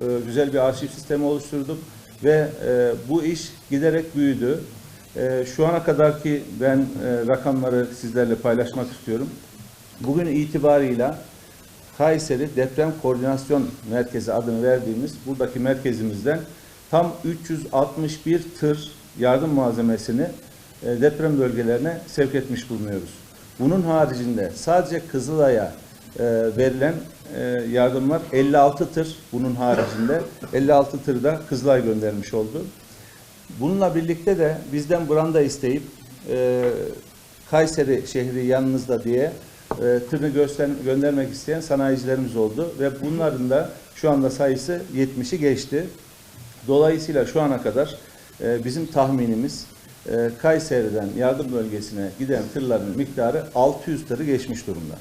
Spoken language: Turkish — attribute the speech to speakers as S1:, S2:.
S1: e, güzel bir arşiv sistemi oluşturduk ve e, bu iş giderek büyüdü. E, şu ana kadarki ben e, rakamları sizlerle paylaşmak istiyorum. Bugün itibarıyla Kayseri Deprem Koordinasyon Merkezi adını verdiğimiz buradaki merkezimizden tam 361 tır yardım malzemesini e, deprem bölgelerine sevk etmiş bulunuyoruz. Bunun haricinde sadece Kızılay'a e, verilen e, yardımlar 56 tır bunun haricinde 56 tır da Kızılay göndermiş oldu. Bununla birlikte de bizden branda isteyip e, Kayseri şehri yanınızda diye tırını göndermek isteyen sanayicilerimiz oldu ve bunların da şu anda sayısı 70'i geçti. Dolayısıyla şu ana kadar bizim tahminimiz Kayseri'den yardım bölgesine giden tırların miktarı 600 tırı geçmiş durumda.